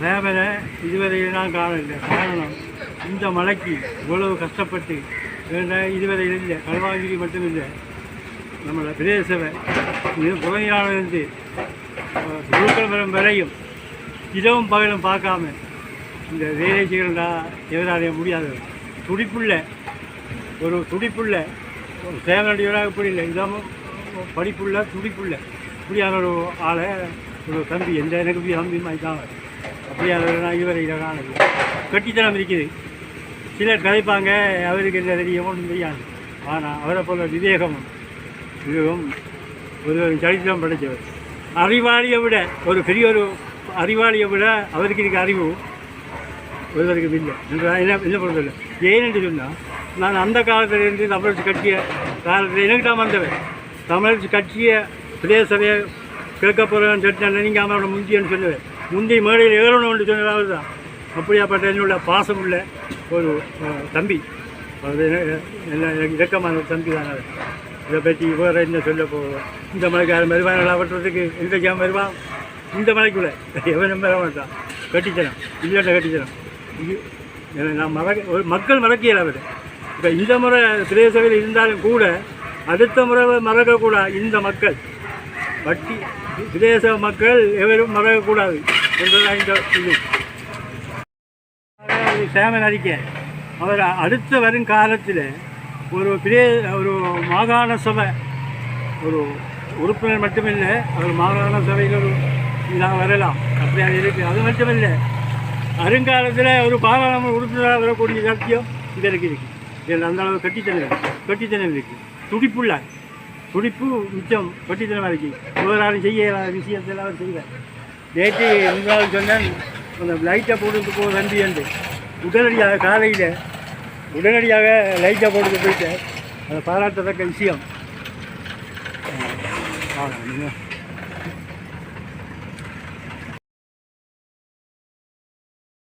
சேவரை இதுவரை நான் காணல காரணம் இந்த மலைக்கு இவ்வளவு கஷ்டப்பட்டு ஏன்னா இதுவரை இல்லை களுவாங்கிரி மட்டும் இல்லை நம்மளோட பிரதேசவை சபை இது புகையிலிருந்து வரையும் இரவும் பகலும் பார்க்காம இந்த வேலை செய்கிறா எதிராக முடியாது. துடிப்புள்ள ஒரு துடிப்புள்ள ஒரு சேவனுடையவராக இப்படி இல்லை இதாமல் படிப்புள்ள துடிப்புள்ள இப்படியான ஒரு ஆளை ஒரு தம்பி எந்த எனக்கு போய் தம்பி மாதிரி தான். அப்படியான நான் இதுவரை இதை காணல கட்டித்தனம் இருக்குது. சிலர் கதைப்பாங்க அவருக்கு என்ன தெரியும் ஒன்றும் தெரியாது. ஆனால் அவரை போல விவேகமும் இதுவும் ஒரு சரித்திரம் படைத்தவர். அறிவாளியை விட ஒரு பெரிய ஒரு அறிவாளியை விட அவருக்கு இருக்க அறிவு ஒருவருக்கு இல்லை. என்று என்ன என்ன பண்ணுறதில்ல ஏன் என்று சொன்னால் நான் அந்த காலத்திலிருந்து தமிழரசு கட்சிய காலத்தில் எனக்கு தான் வந்தவன் தமிழரசு கட்சிய பிரதேசவையை கேட்க போகிறேன்னு சொல்லிட்டு நீங்கள் அவனோட முந்தியன்னு சொல்லுவேன். முந்தி மேடையில் ஏறணும் என்று சொன்னதாவது தான். அப்படியாப்பட்ட என்னுடைய பாசம் உள்ள ஒரு தம்பி. அது இறக்கமான ஒரு தம்பி தான் அது. இதை பற்றி வேறு என்ன சொல்ல போகிறோம் இந்த மலைக்காரன் வருவான் விளாடுறதுக்கு எந்த ஜாம் வருவான் இந்த மலைக்குள்ளே. எவனும் வர மாட்டான். கட்டித்தனம். இல்லாட்ட கட்டித்தனம். இது நான் மறக்க ஒரு மக்கள் மறக்கல அவர். இப்போ இந்த முறை பிரதேசத்தில் இருந்தாலும் கூட அடுத்த முறை மறக்கக்கூடாது இந்த மக்கள். வட்டி பிரதேச மக்கள் எவரும் மறக்கக்கூடாது. என்பதுதான் சேமன் அறிக்கை. அவர் அடுத்த வரும் காலத்தில் ஒரு பெரிய ஒரு மாகாண சபை ஒரு உறுப்பினர் மட்டுமில்லை அவர் மாகாண சபையில் ஒரு வரலாம். அப்படி அது இருக்குது அது மட்டுமில்லை வருங்காலத்தில் ஒரு பாராளுமன்ற உறுப்பினராக வரக்கூடிய சத்தியம் இதற்கு இருக்குது இதில் அந்த அளவு கட்டித்தனம் கட்டித்தனம் இருக்குது துடிப்புள்ள துடிப்பு மிச்சம் கட்டித்தனமாக இருக்குது இவராலும் செய்ய இயலாத விஷயத்தில் அவர் செய்வார். நேற்று உங்களால் சொன்னேன் அந்த லைட்டை போட்டுட்டு போ வந்து என்று. உடனடியாக காலையில் உடனடியாக லைட்டை போட்டுட்டு போயிட்டு அதை பாராட்டத்தக்க விஷயம். ஆ, ஆ,